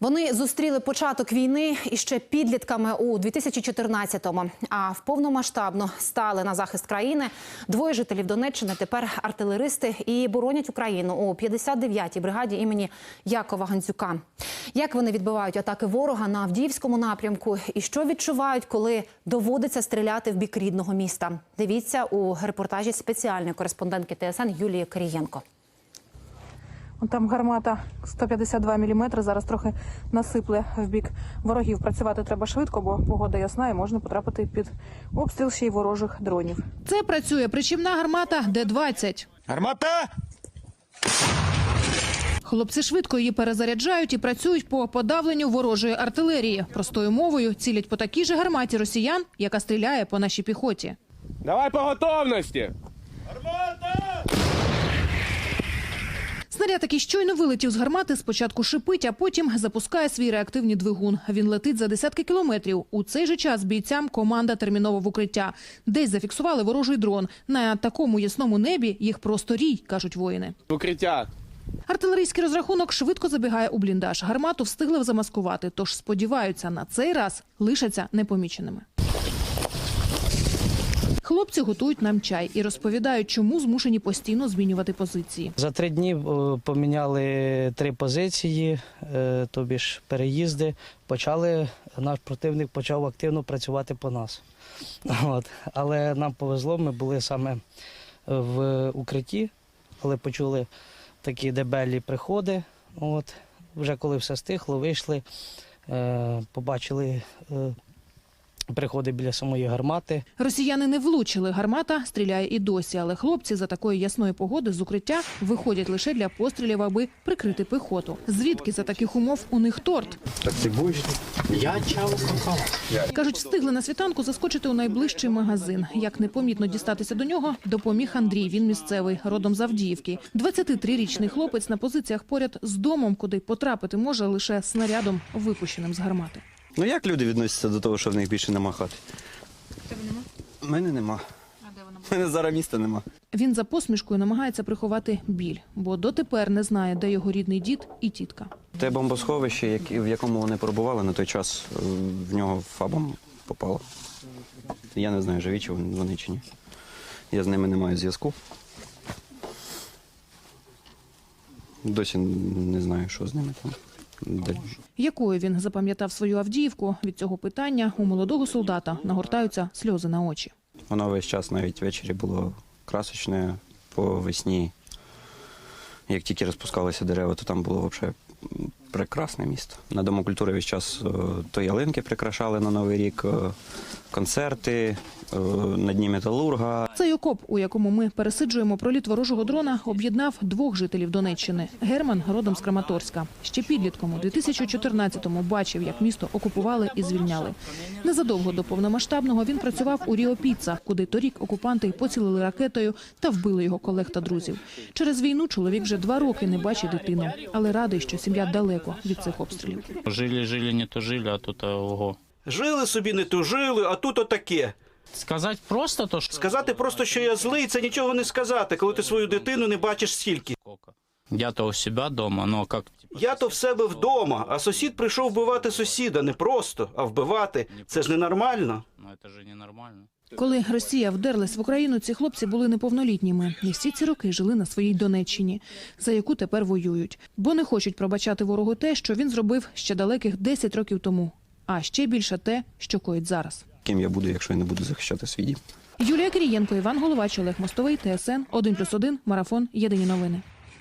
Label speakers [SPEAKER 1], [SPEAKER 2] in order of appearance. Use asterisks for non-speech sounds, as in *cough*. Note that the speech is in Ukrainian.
[SPEAKER 1] Вони зустріли початок війни іще підлітками у 2014-му, а в повномасштабно стали на захист країни. Двоє жителів Донеччини тепер артилеристи і боронять Україну у 59-й бригаді імені Якова Гандзюка. Як вони відбивають атаки ворога на Авдіївському напрямку, і що відчувають, коли доводиться стріляти в бік рідного міста? Дивіться у репортажі спеціальної кореспондентки ТСН Юлії Кирієнко.
[SPEAKER 2] От Там гармата 152 мм, зараз трохи насипле в бік ворогів. Працювати треба швидко, бо погода ясна і можна потрапити під обстріл ще й ворожих дронів.
[SPEAKER 3] Це працює причімна гармата Д-20.
[SPEAKER 4] Гармата!
[SPEAKER 3] Хлопці швидко її перезаряджають і працюють по подавленню ворожої артилерії. Простою мовою цілять по такій же гарматі росіян, яка стріляє по нашій піхоті.
[SPEAKER 4] Давай по готовності!
[SPEAKER 3] Снаряд, який щойно вилетів з гармати, спочатку шипить, а потім запускає свій реактивний двигун. Він летить за десятки кілометрів. У цей же час бійцям команда терміново в укриття. Десь зафіксували ворожий дрон. На такому ясному небі їх просто рій, кажуть воїни.
[SPEAKER 4] Укриття.
[SPEAKER 3] Артилерійський розрахунок швидко забігає у бліндаж. Гармату встигли замаскувати, тож сподіваються, на цей раз лишаться непоміченими. Хлопці готують нам чай і розповідають, чому змушені постійно змінювати позиції.
[SPEAKER 5] За три дні е, поміняли три позиції, е, тобі ж переїзди. Почали, наш противник почав активно працювати по нас. *laughs* От. Але нам повезло, ми були саме в укритті, але почули такі дебелі приходи. От. Вже коли все стихло, вийшли, е, побачили е, приходи біля самої гармати.
[SPEAKER 3] Росіяни не влучили. Гармата стріляє і досі, але хлопці за такої ясної погоди з укриття виходять лише для пострілів, аби прикрити піхоту. Звідки за таких умов у них торт? Кажуть, встигли на світанку заскочити у найближчий магазин. Як непомітно дістатися до нього, допоміг Андрій. Він місцевий, родом з Авдіївки. 23-річний хлопець на позиціях поряд з домом, куди потрапити може лише снарядом, випущеним з гармати.
[SPEAKER 6] Ну як люди відносяться до того, що в них більше нема хати? Тебе нема? У мене нема. А де вона? У мене зараз міста нема.
[SPEAKER 3] Він за посмішкою намагається приховати біль, бо дотепер не знає, де його рідний дід і тітка.
[SPEAKER 6] Те бомбосховище, як- в якому вони перебували на той час, е, в нього фабом попало. Я не знаю, живі чи вони чи ні. Я з ними не маю зв'язку. Досі не знаю, що з ними там.
[SPEAKER 3] Якою він запам'ятав свою Авдіївку, від цього питання у молодого солдата нагортаються сльози на очі.
[SPEAKER 6] Воно весь час навіть ввечері було красочне по весні. Як тільки розпускалися дерева, то там було взагалі прекрасне місто. На Дому культури весь час е, то ялинки прикрашали на Новий рік, е, концерти, е, на Дні металурга.
[SPEAKER 3] Цей окоп, у якому ми пересиджуємо проліт ворожого дрона, об'єднав двох жителів Донеччини. Герман родом з Краматорська. Ще підлітком у 2014-му бачив, як місто окупували і звільняли. Незадовго до повномасштабного він працював у Ріо Піца, куди торік окупанти поцілили ракетою та вбили його колег та друзів. Через війну чоловік вже два роки не бачить дитину, але радий, що сім'я далеко від цих обстрілів.
[SPEAKER 7] Жили, жили, не то жили, а тут ого.
[SPEAKER 8] Жили собі, не тужили, а тут отаке.
[SPEAKER 7] Сказати просто то, що...
[SPEAKER 8] Сказати просто, що я злий, це нічого не сказати, коли ти свою дитину не бачиш стільки.
[SPEAKER 7] Я-то у себя дома, но как... типа,
[SPEAKER 8] Я то в себе вдома, а сусід прийшов вбивати сусіда. Не просто, а вбивати. Це ж ненормально.
[SPEAKER 7] Ну это же ненормально.
[SPEAKER 3] Коли Росія вдерлась в Україну, ці хлопці були неповнолітніми. І всі ці роки жили на своїй Донеччині, за яку тепер воюють, бо не хочуть пробачати ворогу те, що він зробив ще далеких 10 років тому. А ще більше те, що коїть зараз.
[SPEAKER 6] Ким я буду, якщо я не буду захищати свій дім?
[SPEAKER 3] Юлія Кирієнко, Іван Головач, Олег Мостовий, ТСН 1+,1, Марафон. Єдині новини.